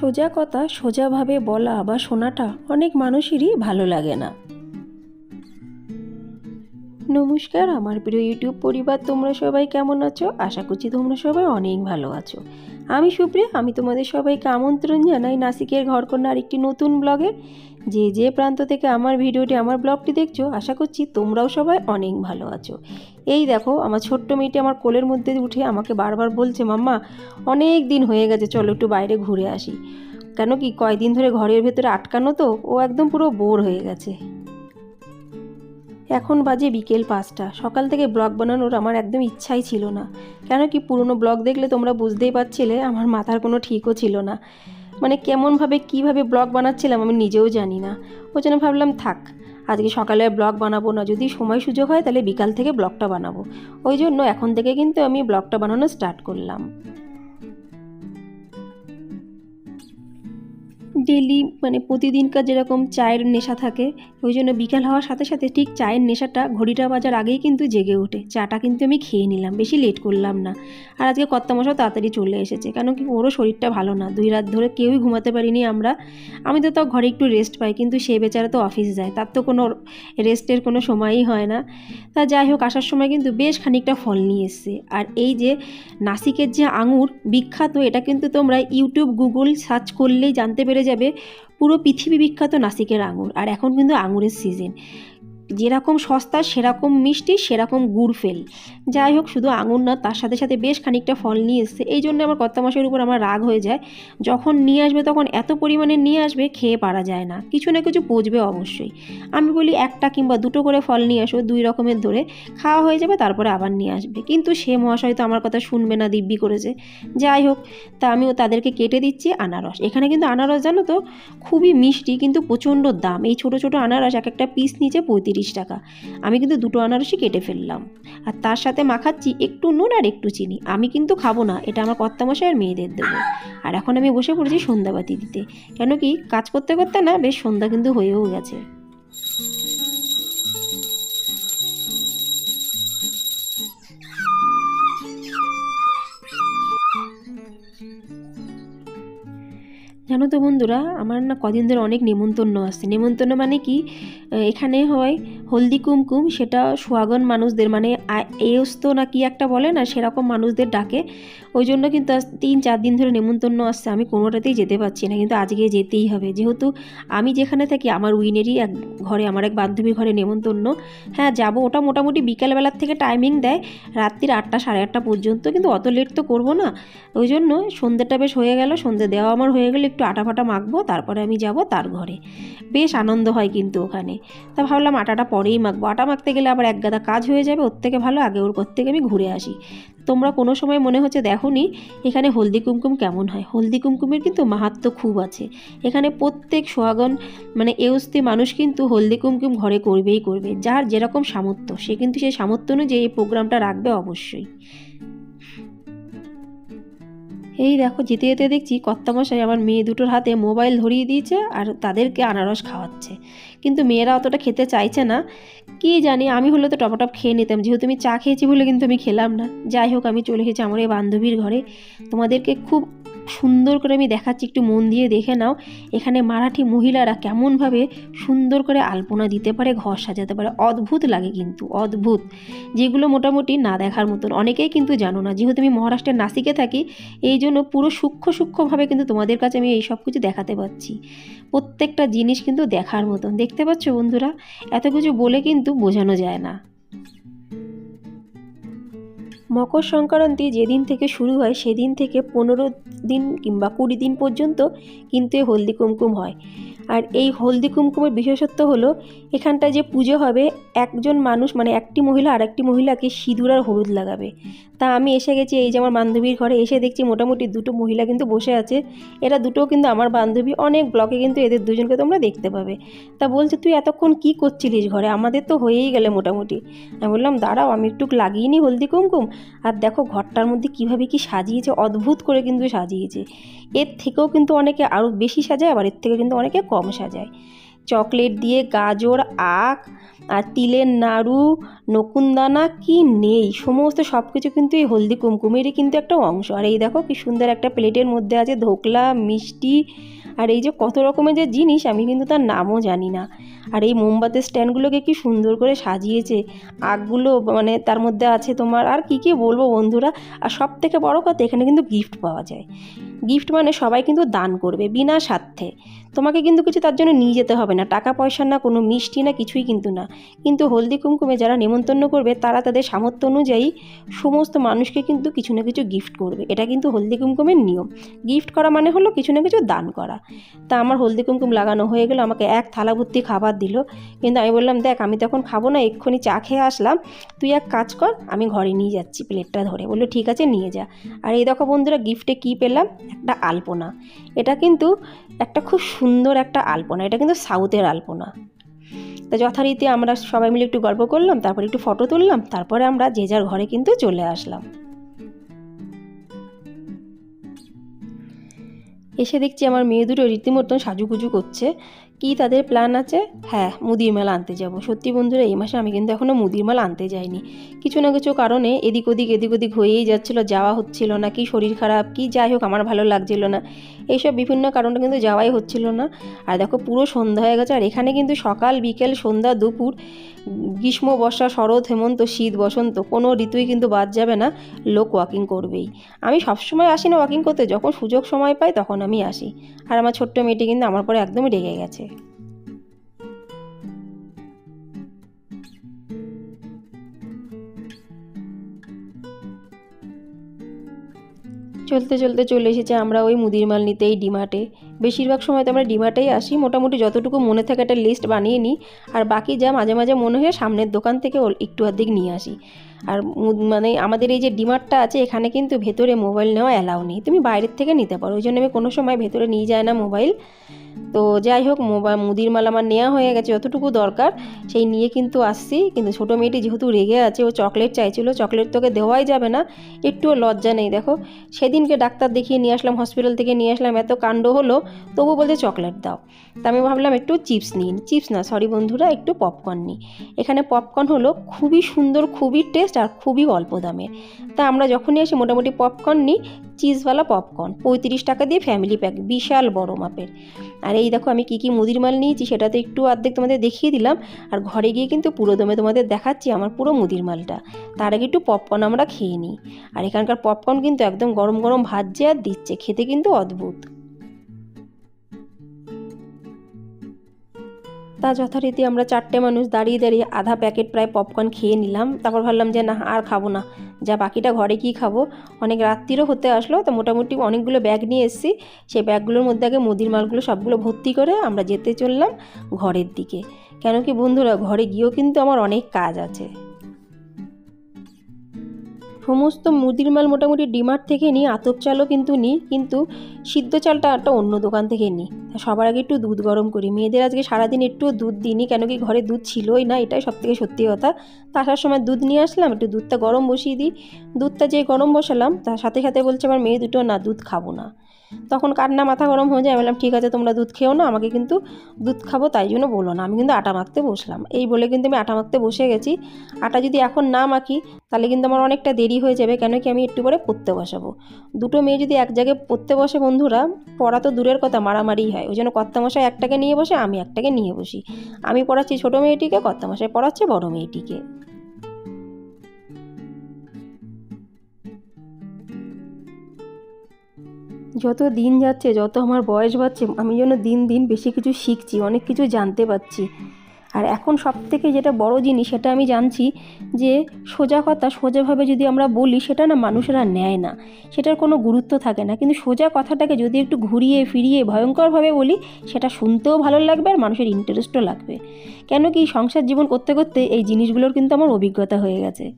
সোজা কথা সোজাভাবে বলা বা শোনাটা অনেক মানুষেরই ভালো লাগে না। নমস্কার, আমার প্রিয় ইউটিউব পরিবার, তোমরা সবাই কেমন আছো? আশা করছি তোমরা সবাই অনেক ভালো আছো। আমি সুপ্রিয়া, আমি তোমাদের সবাইকে আমন্ত্রণ জানাই নাসিকের ঘরকন্যা আরেকটি নতুন ব্লগে। যে যে প্রান্ত থেকে আমার ভিডিওটি, আমার ব্লগটি দেখছ, আশা করছি তোমরাও সবাই অনেক ভালো আছো। এই দেখো, আমার ছোট্ট মেয়েটি আমার কোলের মধ্যে উঠে আমাকে বারবার বলছে, মাম্মা, অনেক দিন হয়ে গেছে, চলো একটু বাইরে ঘুরে আসি। কেন কি, কয়দিন ধরে ঘরের ভেতরে আটকানো তো, ও একদম পুরো বোর হয়ে গেছে। এখন বাজে বিকেল পাঁচটা। সকাল থেকে ব্লগ বানানোর আমার একদম ইচ্ছাই ছিল না। কেন কি পুরনো ব্লগ দেখলে তোমরা বুঝতেই পারছিলে আমার মাথার কোনো ঠিকও ছিল না। মানে কেমনভাবে, কীভাবে ব্লগ বানাচ্ছিলাম আমি নিজেও জানি না। ওই জন্য ভাবলাম, থাক, আজকে সকালে ব্লগ বানাবো না। যদি সময় সুযোগ হয় তাহলে বিকাল থেকে ব্লগটা বানাবো। ওই জন্য এখন থেকে কিন্তু আমি ব্লগটা বানানো স্টার্ট করলাম। ডেলি মানে প্রতিদিনকার যেরকম চায়ের নেশা থাকে ওই জন্য বিকাল হওয়ার সাথে সাথে ঠিক চায়ের নেশাটা ঘড়িটা বাজার আগেই কিন্তু জেগে ওঠে। চাটা কিন্তু আমি খেয়ে নিলাম, বেশি লেট করলাম না। আর আজকে কর্তামশাও তাড়াতাড়ি চলে এসেছে কেন কি ওরও শরীরটা ভালো না। দুই রাত ধরে কেউই ঘুমাতে পারিনি আমরা। আমি তো তাও ঘরে একটু রেস্ট পাই, কিন্তু সে বেচারা তো অফিস যায়, তার তো কোনো রেস্টের কোনো সময়ই হয় না। তা যাই হোক, আসার সময় কিন্তু বেশ খানিকটা ফল নিয়ে এসছে। আর এই যে নাসিকের যে আঙুর বিখ্যাত, এটা কিন্তু তোমরা ইউটিউব গুগল সার্চ করলেই জানতে পেরে যাবে। পুরো পৃথিবী বিখ্যাত নাসিকের আঙুর আর এখন কিন্তু আঙুরের সিজন যেরকম সস্তা, সেরকম মিষ্টি, সেরকম গুড় ফেল। যাই হোক, শুধু আঙুর না, তার সাথে সাথে বেশ খানিকটা ফল নিয়ে এসছে। এই জন্য আমার কর্তামশাইয়ের উপর আমার রাগ হয়ে যায়। যখন নিয়ে আসবে, তখন এত পরিমাণে নিয়ে আসবে, খেয়ে পারা যায় না। কিছু না কিছু পচবে অবশ্যই। আমি বলি, একটা কিংবা দুটো করে ফল নিয়ে আসো, দুই রকমের ধরে। খাওয়া হয়ে যাবে, তারপরে আবার নিয়ে আসবে। কিন্তু সে মহাশয় তো আমার কথা শুনবে না, দিব্যি করেছে। যাই হোক, তা আমিও তাদেরকে কেটে দিচ্ছি আনারস। এখানে কিন্তু আনারস, জানো তো, খুবই মিষ্টি, কিন্তু প্রচণ্ড দাম। এই ছোট ছোট আনারস এক একটা পিস নিচে পঁয়ত্রিশ টাকা। আমি কিন্তু দুটো আনারসই কেটে ফেললাম। আর তার সাথে মাখাচ্ছি একটু নুন আর একটু চিনি। আমি কিন্তু খাব না, এটা আমার কর্তামশাই আর মেয়েদের দেবো। আর এখন আমি বসে পড়েছি সন্ধ্যাবাতি দিতে। কেন কি, কাজ করতে করতে না বেশ সন্ধ্যা কিন্তু হয়েও গেছে। জানো তো বন্ধুরা, আমার না কদিন ধরে অনেক নেমন্তন্ন আসছে। নেমন্তন্ন মানে কি এখানে হয় হলদি কুমকুম, সেটা সোয়াগন মানুষদের মানে এয়স্ত না কি একটা বলে না, সেরকম মানুষদের ডাকে। ওই জন্য কিন্তু আজ তিন চার দিন ধরে নেমন্তন্ন আসছে, আমি কোনোটাতেই যেতে পারছি না, কিন্তু আজকে যেতেই হবে। যেহেতু আমি যেখানে থাকি, আমার উইনেরই এক ঘরে, আমার এক বান্ধবীর ঘরে নেমন্তন্ন। হ্যাঁ যাব, ওটা মোটামুটি বিকালবেলার থেকে টাইমিং দেয়, রাত্রির আটটা, সাড়ে আটটা পর্যন্ত, কিন্তু অত লেট তো করব না। ওই জন্য সন্ধ্যেটা বেশ হয়ে গেল, সন্ধ্যে দেওয়া আমার হয়ে গেলে, একটু আটা ফাটা মাখবো, তারপরে আমি যাব তার ঘরে। বেশ আনন্দ হয় কিন্তু ওখানে। তা ভাবলাম আটাটা পরেই মাখবো। আটা মাখতে গেলে আবার এক গাদা কাজ হয়ে যাবে, ওর থেকে ভালো আগে ওর থেকে আমি ঘুরে আসি। তোমরা কোনো সময় মনে হচ্ছে দেখোনি এখানে হলদি কুমকুম কেমন হয়? হলদি কুমকুমের কিন্তু মাহাত্ম খুব আছে। এখানে প্রত্যেক সোহাগন মানে এউস্তি মানুষ কিন্তু হলদি কুমকুম ঘরে করবেই করবে। যার যেরকম সামর্থ্য, সে কিন্তু সেই সামর্থ্য অনুযায়ী এই প্রোগ্রামটা রাখবে অবশ্যই। এই দেখো, যেতে যেতে দেখছি কর্তামশাই আমার মেয়ে দুটোর হাতে মোবাইল ধরিয়ে দিয়েছে আর তাদেরকে আনারস খাওয়াচ্ছে। কিন্তু মেয়েরা অতটা খেতে চাইছে না। কি জানি, আমি হলে তো টপাটপ খেয়ে নিতাম। যেহেতু আমি চা খেয়েছি বলে কিন্তু আমি খেলাম না। যাই হোক, আমি চলে গেছি আমার এই বান্ধবীর ঘরে। তোমাদেরকে খুব সুন্দর করে আমি দেখাচ্ছি, একটু মন দিয়ে দেখে নাও। এখানে মারাঠি মহিলারা কেমনভাবে সুন্দর করে আলপনা দিতে পারে, ঘর সাজাতে পারে। অদ্ভুত লাগে কিন্তু, অদ্ভুত। যেগুলো মোটামুটি না দেখার মতন। অনেকেই কিন্তু জানো না, যেহেতু আমি মহারাষ্ট্রের নাসিকে থাকি, এই জন্য পুরো সূক্ষ্ম সূক্ষ্মভাবে কিন্তু তোমাদের কাছে আমি এই সব কিছু দেখাতে পারছি প্রত্যেকটা জিনিস কিন্তু দেখার মতন। দেখতে পাচ্ছ বন্ধুরা? এত কিছু বলে কিন্তু বোঝানো যায় না। মকর সংক্রান্তি যেদিন থেকে শুরু হয়, সেদিন থেকে পনেরো দিন কিংবা কুড়ি দিন পর্যন্ত কিন্তু হলদি কুমকুম হয়। আর এই হলদি কুমকুমের বিশেষত্ব হলো, এখানটায় যে পুজো হবে, একজন মানুষ মানে একটি মহিলা আর একটি মহিলাকে সিঁদুর আর হলুদ লাগাবে। তা আমি এসে গেছি, এই যে আমার বান্ধবীর ঘরে, এসে দেখছি মোটামুটি দুটো মহিলা কিন্তু বসে আছে। এরা দুটো কিন্তু আমার বান্ধবী, অনেক ব্লকে কিন্তু এদের দুজনকে তোমরা দেখতে পাবে। তা বলছে, তুই এতক্ষণ কি করছিলিস ঘরে? আমাদের তো হয়েই গেলে মোটামুটি। আমি বললাম, দাঁড়াও, আমি একটু লাগিয়ে নিই হলদি কুমকুম। আর দেখো, ঘরটার মধ্যে কীভাবে কি সাজিয়েছে, অদ্ভুত করে কিন্তু সাজিয়েছে। এর থেকেও কিন্তু অনেকে আরও বেশি সাজায়, আবার এর থেকে কিন্তু অনেকে কম। সাজায়। চকলেট দিয়ে গাজর, আখ আর তিলের নাড়ু, নকুনদানা কি নেই? সমস্ত সব কিছু কিন্তু এই হলদি কুমকুমেরই কিন্তু একটা অংশ। আর এই দেখো কি সুন্দর একটা প্লেটের মধ্যে আছে ধোকলা, মিষ্টি আর এই যে কত রকমের যে জিনিস, আমি কিন্তু তার নামও জানি না। আর এই মোমবাতির স্ট্যান্ডগুলোকে কি সুন্দর করে সাজিয়েছে। আগগুলো মানে তার মধ্যে আছে তোমার আর কি কি বলব বন্ধুরা? আর সব থেকে বড় কথা এখানে কিন্তু গিফট পাওয়া যায়। গিফট মানে সবাই কিন্তু দান করবে বিনা স্বার্থে। তোমাকে কিন্তু কিছু তার জন্য নিয়ে যেতে হবে না। টাকা পয়সা না কোনো মিষ্টি না কিছুই কিন্তু না। কিন্তু হলদি কুমকুমে যারা নেমন্তন্ন করবে, তারা তাদের সামর্থ্য অনুযায়ী সমস্ত মানুষকে কিন্তু কিছু না কিছু গিফট করবে। এটা কিন্তু হলদি কুমকুমের নিয়ম। গিফট করা মানে হলো কিছু না কিছু দান করা। তা আমার হলদি কুমকুম লাগানো হয়ে গেলো, আমাকে এক থালা ভর্তি খাবার দিল। কিন্তু আমি বললাম, দেখ, আমি তখন খাব না, এক্ষুনি চা খেয়ে আসলাম। তুই এক কাজ কর, আমি ঘরে নিয়ে যাচ্ছি প্লেটটা ধরে। বলল, ঠিক আছে, নিয়ে যা। আর এই দেখো বন্ধুরা গিফটে কী পেলাম? একটা আলপনা। এটা কিন্তু একটা খুব সুন্দর একটা আলপনা, এটা কিন্তু সাউথের আলপনা। তো যথারীতি আমরা সবাই মিলে একটু গল্প করলাম, তারপর একটু ফটো তুললাম, তারপরে আমরা যে যার ঘরে কিন্তু চলে আসলাম। এসে দেখছি আমার মেয়ে দুটো রীতিমতন সাজুগুজু করছে। কি তাদের প্ল্যান আছে? হ্যাঁ মুদির মাল আনতে যাব। সত্যি বন্ধুরা, এই মাসে আমি কিন্তু এখনও মুদির মাল আনতে যাইনি। কিছু না কিছু কারণে এদিক ওদিক এদিক ওদিক হয়েই যাচ্ছিল, যাওয়া হচ্ছিল না। কি শরীর খারাপ, কি যাই হোক, আমার ভালো লাগছিল না। এইসব বিভিন্ন কারণে কিন্তু যাওয়াই হচ্ছিল না। আর দেখো, পুরো সন্ধ্যা হয়ে গেছে। আর এখানে কিন্তু সকাল, বিকেল, সন্ধ্যা, দুপুর, গ্রীষ্ম, বর্ষা, শরৎ, হেমন্ত, শীত, বসন্ত, কোনো ঋতুই কিন্তু বাদ যাবে না। লোক ওয়াকিং করবেই। আমি সবসময় আসি না ওয়াকিং করতে। যখন সুযোগ সময় পাই, তখন আমি আসি। আর আমার ছোট্ট মেয়েটি কিন্তু আমার পরে একদমই রেগে গেছে। চলতে চলতে চলে এসেছে। আমরা ওই মুদির মাল নিতে এই ডিমার্টে। বেশিরভাগ সময় তো আমরা ডিমার্টেই আসি। মোটামুটি যতটুকু মনে থাকে একটা লিস্ট বানিয়ে নিই। আর বাকি যা মাঝে মাঝে মনে হয় সামনের দোকান থেকে একটু অর্ধেক নিয়ে আসি। আর মানে আমাদের এই যে ডিমার্টটা আছে, এখানে কিন্তু ভেতরে মোবাইল নেওয়া অ্যালাউ নেই। তুমি বাইরের থেকে নিতে পারো। ওই জন্য আমি কোনো সময় ভেতরে নিয়ে যায় না মোবাইল। তো যাই হোক মুদির মাল আমার নেওয়া হয়ে গেছে, যতটুকু দরকার, সেই নিয়ে কিন্তু আসছি। কিন্তু ছোটো মেয়েটি যেহেতু রেগে আছে, ও চকলেট চাইছিল, চকলেট তোকে দেওয়াই যাবে না, একটুও লজ্জা নেই, দেখো। সেদিনকে ডাক্তার দেখিয়ে নিয়ে আসলাম, হসপিটাল থেকে নিয়ে আসলাম, এত কাণ্ড হলো, তবু বলছে চকলেট দাও। তা আমি ভাবলাম একটু চিপস নিন চিপস না, সরি বন্ধুরা, একটু পপকর্ন নিই। এখানে পপকর্ন হলো খুবই সুন্দর, খুবই টেস্ট আর খুবই অল্প দামের তা আমরা যখনই আসি, মোটামুটি পপকর্ন নিই চিজওয়ালা পপকর্ন। পঁয়ত্রিশ টাকা দিয়ে ফ্যামিলি প্যাক বিশাল বড় মাপের। আর এই দেখো, আমি কী কী মুদির মাল নিয়েছি সেটা তো একটু অর্ধেক তোমাদের দেখিয়ে দিলাম। আর ঘরে গিয়ে কিন্তু পুরো দমে তোমাদের দেখাচ্ছি আমার পুরো মুদির মালটা। তার আগে একটু পপকর্ন আমরা খেয়ে নিই। আর এখানকার পপকর্ন কিন্তু একদম গরম গরম ভাজছে আর দিচ্ছে, খেতে কিন্তু অদ্ভুত। তা যথারীতি আমরা চারটে মানুষ দাঁড়িয়ে দাঁড়িয়ে আধা প্যাকেট প্রায় পপকর্ন খেয়ে নিলাম। তারপর ভাবলাম যে না, আর খাব না। যা বাকিটা ঘরে কি খাব? অনেক রাত্রিরও হতে আসলো, তো মোটামুটি অনেকগুলো ব্যাগ নিয়ে এসেছি। সেই ব্যাগগুলোর মধ্যে আগে মুদির মালগুলো সবগুলো ভর্তি করে আমরা যেতে চললাম ঘরের দিকে। কেন কি বন্ধুরা, ঘরে গিয়েও কিন্তু আমার অনেক কাজ আছে। সমস্ত মুদির মাল মোটামুটি ডিমার্ট থেকে নিই আতপ চালও কিন্তু নিই কিন্তু সিদ্ধ চালটা একটা অন্য দোকান থেকে নিই সবার আগে একটু দুধ গরম করি। মেয়েদের আজকে সারাদিন একটু দুধ দিইনি, কেন কি ঘরে দুধ ছিলই না, এটাই সব থেকে সত্যি কথা। তা আসার সময় দুধ নিয়ে আসলাম, একটু দুধটা গরম বসিয়ে দিই। দুধটা যে গরম বসালাম, তার সাথে সাথে বলছে, আমার মেয়ে দুটো না দুধ খাব না। তখন কান্না মাথা গরম হয়ে যায়, বললাম, ঠিক আছে, তোমরা দুধ খেও না, আমাকে কিন্তু দুধ খাব, তাই জন্য বলো না। আমি কিন্তু আটা মাখতে বসলাম। এই বলে কিন্তু আমি আটা মাখতে বসে গেছি। আটা যদি এখন না মাখি, তাহলে কিন্তু আমার অনেকটা দেরি হয়ে যাবে, কেন কি আমি একটু পরে পড়তে বসাবো। দুটো মেয়ে যদি এক জায়গায় পড়তে বসে, বন্ধুরা, পড়া তো দূরের কথা, মারামারি হয়। ওই জন্য কর্তামশাই একটাকে নিয়ে বসে, আমি একটাকে নিয়ে বসি। আমি পড়াচ্ছি ছোটো মেয়েটিকে, কর্তামশাই পড়াচ্ছে বড় মেয়েটিকে। যত দিন যাচ্ছে, যত আমার বয়স বাড়ছে, আমি যেন দিন দিন বেশি কিছু শিখছি, অনেক কিছু জানতে পারছি। আর এখন সব থেকে যেটা বড় জিনিস, সেটা আমি জানছি যে সোজা কথা, সোজাভাবে যদি আমরা বলি, সেটা না মানুষেরা নেয় না। সেটার কোনো গুরুত্ব থাকে না। কিন্তু সোজা কথাটাকে যদি একটু ঘুরিয়ে ফিরিয়ে ভয়ঙ্করভাবে বলি, সেটা শুনতেও ভালো লাগবে আর মানুষের ইন্টারেস্টও লাগবে। কেন কি সংসার জীবন করতে করতে এই জিনিসগুলোর কিন্তু আমার অভিজ্ঞতা হয়ে গেছে।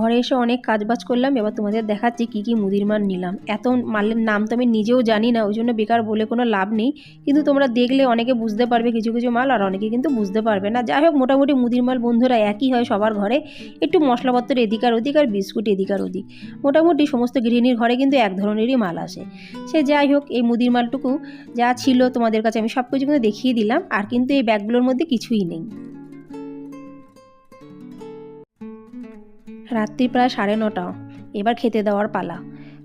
ঘরে এসে অনেক কাজবাজ করলাম, এবার তোমাদের দেখাচ্ছি কী কী মুদির মাল নিলাম। এত মালের নাম তো আমি নিজেও জানি না, ওই জন্য বেকার বলে কোনো লাভ নেই। কিন্তু তোমরা দেখলে অনেকে বুঝতে পারবে কিছু কিছু মাল, আর অনেকে কিন্তু বুঝতে পারবে না। যাই হোক, মোটামুটি মুদির মাল বন্ধুরা একই হয় সবার ঘরে। একটু মশলাপত্র এদিক আর ওদিক, আর বিস্কুট এদিক আর ওদিক। মোটামুটি সমস্ত গৃহিণীর ঘরে কিন্তু এক ধরনেরই মাল আসে। সে যাই হোক, এই মুদির মালটুকু যা ছিল তোমাদের কাছে আমি সব কিছু কিন্তু দেখিয়ে দিলাম, আর কিন্তু এই ব্যাগগুলোর মধ্যে কিছুই নেই। রাত্রি প্রায় সাড়ে নটা। এবার খেতে দেওয়ার পালা।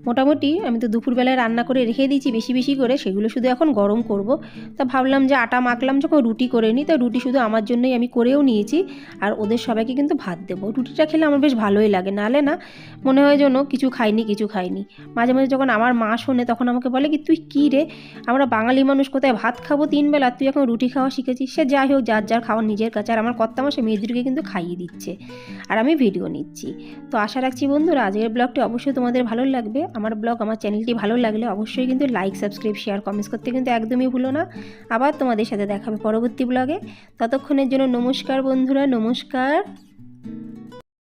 মোটামুটি আমি তো দুপুরবেলায় রান্না করে রেখে দিয়েছি, বেশি বেশি করে। সেগুলো শুধু এখন গরম করব। তা ভাবলাম যে আটা মাখলাম, যখন রুটি করে নিই, তা রুটি শুধু আমার জন্যই আমি করেও নিয়েছি। আর ওদের সবাইকে কিন্তু ভাত দেবো। রুটিটা খেলে আমার বেশ ভালোই লাগে। নালে না, মনে হয় যেন কিছু খাইনি কিছু খাইনি। মাঝে মাঝে যখন আমার মা শোনে, তখন আমাকে বলে কি, তুই কী রে? আমরা বাঙালি মানুষ, কোথায় ভাত খাব তিন বেলা তুই এখন রুটি খাওয়া শিখেছিস? সে যাই হোক, যার যার খাওয়া নিজের কাছে। আর আমার কর্তা মাসে মেয়েদেরকে কিন্তু খাইয়ে দিচ্ছে। আর আমি ভিডিও নিচ্ছি। তো আশা রাখছি বন্ধুরা, আজকের ব্লগটি অবশ্যই তোমাদের ভালো লাগবে। আমার ব্লগ আমার চ্যানেলটি ভালো লাগলে অবশ্যই কিন্তু লাইক সাবস্ক্রাইব শেয়ার কমেন্টস করতে কিন্তু একদমই ভুলো না। আবার তোমাদের সাথে দেখাবে পরবর্তী ব্লগে ততক্ষণের জন্য নমস্কার বন্ধুরা, নমস্কার।